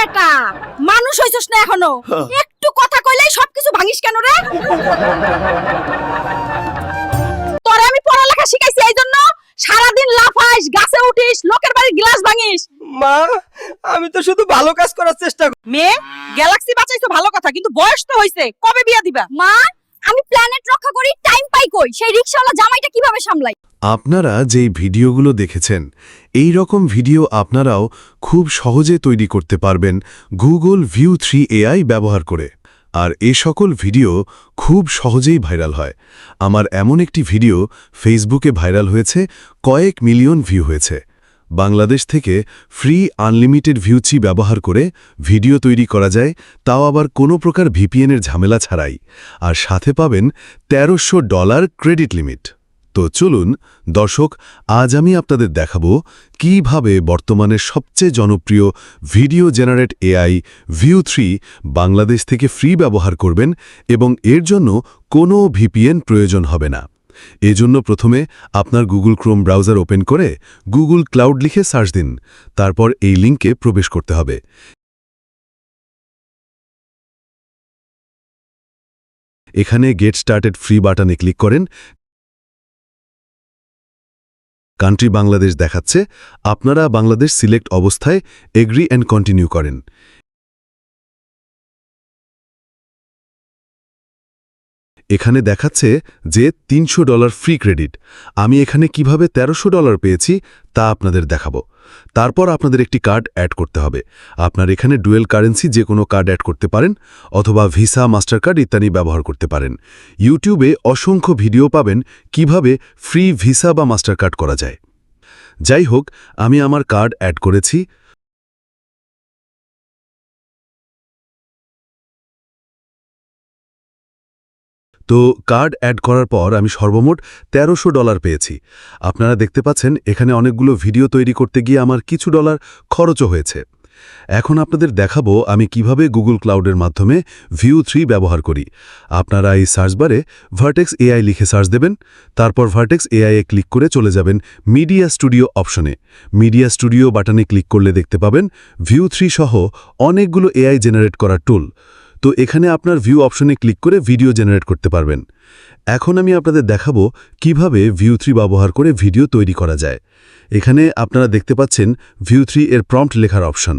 বেটা মানুষ হইছস না এখনও। একটু কথা কইলেই সবকিছু ভাঙিস কেন রে? তোরে আমি পড়ালেখা শিখাইছি এই জন্য সারাদিন লাফাইস গাছে উঠিস লোকের বাড়ির গ্লাস ভাঙিস। মা আমি তো শুধু ভালো কাজ করার চেষ্টা করি মেয়ে গ্যালাক্সি বাঁচাইছো ভালো কথা কিন্তু বয়স তো হইছে কবে বিয়া দিবা? মা আমি প্ল্যানেট রক্ষা করি পাই কই? সেই রিকশাওয়ালা জামাইটা কীভাবে সামলাই আপনারা যেই ভিডিওগুলো দেখেছেন, এই রকম ভিডিও আপনারাও খুব সহজে তৈরি করতে পারবেন গুগল ভিউ থ্রি এআই ব্যবহার করে। আর এ সকল ভিডিও খুব সহজেই ভাইরাল হয়। আমার এমন একটি ভিডিও ফেসবুকে ভাইরাল হয়েছে, কয়েক মিলিয়ন ভিউ হয়েছে। বাংলাদেশ থেকে ফ্রি আনলিমিটেড ভিউচি ব্যবহার করে ভিডিও তৈরি করা যায়, তাও আবার কোনো প্রকার ভিপিএনের ঝামেলা ছাড়াই। আর সাথে পাবেন তেরোশো ডলার ক্রেডিট লিমিট তো চলুন, দর্শক, আজ আমি আপনাদের দেখাবো কীভাবে বর্তমানে সবচেয়ে জনপ্রিয় video generate AI Veo three Bangladesh থেকে ফ্রি ব্যবহার করবেন এবং এর জন্য কোনো ভিপিএন প্রয়োজন হবে না। এজন্য প্রথমে আপনার গুগল ক্রোম ব্রাউজার ওপেন করে গুগল ক্লাউড লিখে সার্চ দিন। তারপর এই লিঙ্কে প্রবেশ করতে হবে। এখানে গেট স্টার্টেড ফ্রি বাটনে ক্লিক করেন। কান্ট্রি বাংলাদেশ দেখাচ্ছে। আপনারা বাংলাদেশ সিলেক্ট অবস্থায় এগ্রি অ্যান্ড কন্টিনিউ করেন। এখানে দেখাচ্ছে যে তিনশো ডলার ফ্রি ক্রেডিট। আমি এখানে কীভাবে তেরোশো ডলার পেয়েছি তা আপনাদের দেখাবো। তারপর আপনাদের একটি কার্ড অ্যাড করতে হবে। আপনার এখানে ডুয়েল কারেন্সি যে কোনো কার্ড অ্যাড করতে পারেন অথবা ভিসা মাস্টার কার্ড ইত্যাদি ব্যবহার করতে পারেন। ইউটিউবে অসংখ্য ভিডিও পাবেন কীভাবে ফ্রি ভিসা বা মাস্টার কার্ড করা যায়। যাই হোক, আমি আমার কার্ড অ্যাড করেছি। তো কার্ড অ্যাড করার পর আমি সর্বমোট তেরোশো ডলার পেয়েছি। আপনারা দেখতে পাচ্ছেন, এখানে অনেকগুলো ভিডিও তৈরি করতে গিয়ে আমার কিছু ডলার খরচও হয়েছে। এখন আপনাদের দেখাবো আমি কীভাবে গুগল ক্লাউডের মাধ্যমে ভিউ থ্রি ব্যবহার করি। আপনারা এই সার্চবারে ভার্টেক্স এআই লিখে সার্চ দেবেন, তারপর ভার্টেক্স এআই এ ক্লিক করে চলে যাবেন মিডিয়া স্টুডিও অপশনে। মিডিয়া স্টুডিও বাটনে ক্লিক করলে দেখতে পাবেন ভিউ থ্রি সহ অনেকগুলো এআই জেনারেট করার টুল। তো এখানে আপনার ভিউ অপশনে ক্লিক করে ভিডিও জেনারেট করতে পারবেন। এখন আমি আপনাদের দেখাবো কীভাবে ভিউ থ্রি ব্যবহার করে ভিডিও তৈরি করা যায়। এখানে আপনারা দেখতে পাচ্ছেন ভিউ থ্রি এর প্রম্পট লেখার অপশন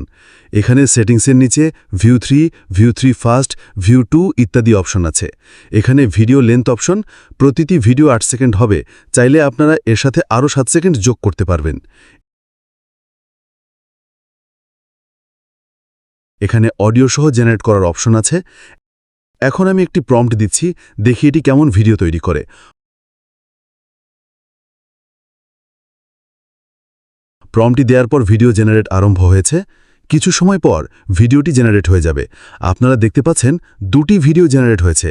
এখানে সেটিংসের নিচে Veo three Veo three fast Veo two ইত্যাদি অপশন আছে। এখানে ভিডিও লেন্থ অপশন প্রতিটি ভিডিও আট সেকেন্ড হবে, চাইলে আপনারা এর সাথে আরও সাত সেকেন্ড যোগ করতে পারবেন। এখানে অডিও সহ জেনারেট করার অপশন আছে। এখন আমি একটি প্রম্পট দিচ্ছি, দেখি এটি কেমন ভিডিও তৈরি করে। প্রম্পটি দেওয়ার পর ভিডিও জেনারেট আরম্ভ হয়েছে। কিছু সময় পর ভিডিওটি জেনারেট হয়ে যাবে। আপনারা দেখতে পাচ্ছেন, দুটি ভিডিও জেনারেট হয়েছে।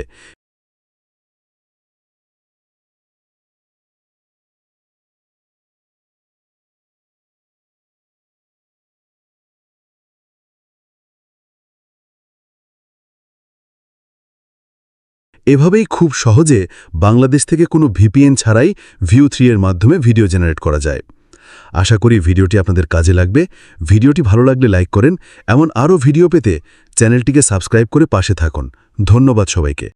এভাবেই খুব সহজে বাংলাদেশ থেকে কোনো ভিপিএন ছাড়াই ভিউ থ্রি এর মাধ্যমে ভিডিও জেনারেট করা যায়। আশা করি ভিডিওটি আপনাদের কাজে লাগবে। ভিডিওটি ভালো লাগলে লাইক করেন। এমন আরও ভিডিও পেতে চ্যানেলটিকে সাবস্ক্রাইব করে পাশে থাকুন। ধন্যবাদ সবাইকে।